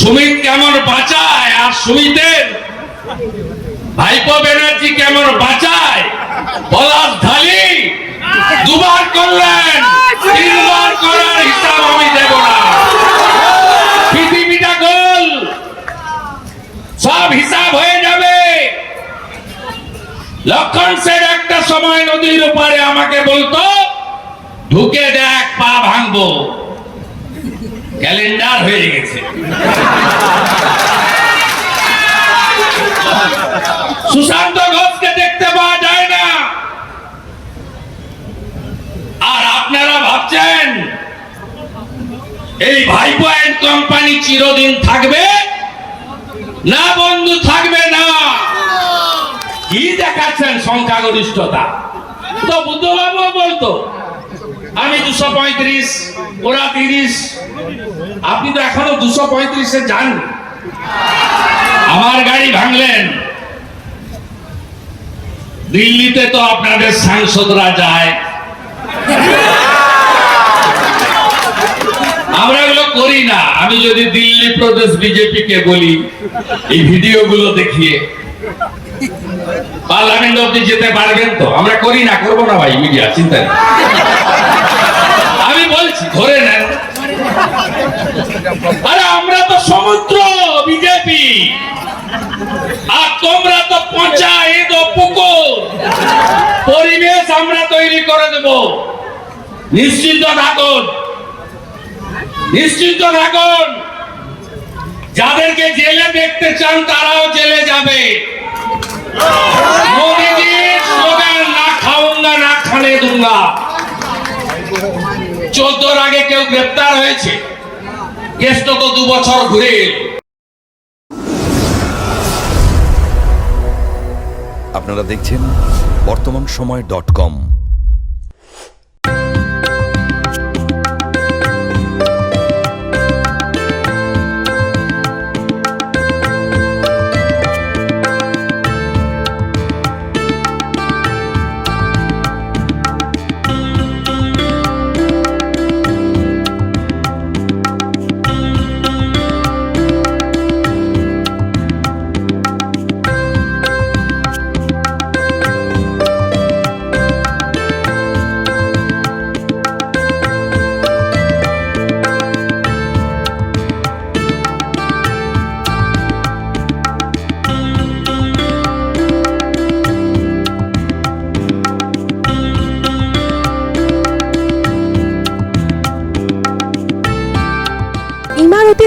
সুমিত কেমন বাঁচায় আর সুমিতের ভাইপো ব্যানার্জি কেমন বাঁচায়। পলাশ ঢালি দুবার করলেন, তিনবার করার হিসাব আমি দেব না। পৃথিবীটা গোল, সব হিসাব হয়ে যাবে। লক্ষণ সেন একটা সময় নদীর ওপারে আমাকে বলতো, ঢুকে দেখ, পা ভাঙবো। ক্যালেন্ডার হয়ে গেছে। সুশান্ত ঘোষকে দেখতে পাওয়া যায় না। আর আপনারা ভাবছেন, এই ভাইপো অ্যান্ড কোম্পানি চিরদিন থাকবে? না বন্ধু, থাকবে না। কি দেখাচ্ছেন সংখ্যাগরিষ্ঠতা? তো বুদ্ধবাবু বলতো আমি দুশো পঁয়ত্রিশ, ওরা তিরিশ। আপনি তো এখনও দুশো পঁয়ত্রিশে যান। আমার গাড়ি ভাঙলেন। দিল্লিতে তো আপনাদের সাংসদরা যায়। আমরা এগুলো করি না। আমি যদি দিল্লি প্রদেশ বিজেপি কে বলি, এই ভিডিওগুলো দেখিয়ে। পার্লামেন্ট অব্দি যেতে পারবেন তো? আমরা করি না, করব না ভাই, মিডিয়া, চিন্তা নেই। নেন। আরে, আমরা তো সমুদ্র বিজেপি। আর তোমরা তো পচা পুকুর। পরিবেশ আমরা তৈরি করে দেব। নিশ্চিন্ত থাকুন। নিশ্চিন্ত থাকুন। যাদেরকে জেলে দেখতে চান, তারাও জেলে যাবে। মোদীজির স্লোগান, না খাউঙ্গা না খানে দুঙ্গা। চোদ্দোর আগে কেউ গ্রেপ্তার হয়েছে। কেসটা তো দু বছর ঘুরে আপনারা দেখছেন বর্তমান সময় ডট কম।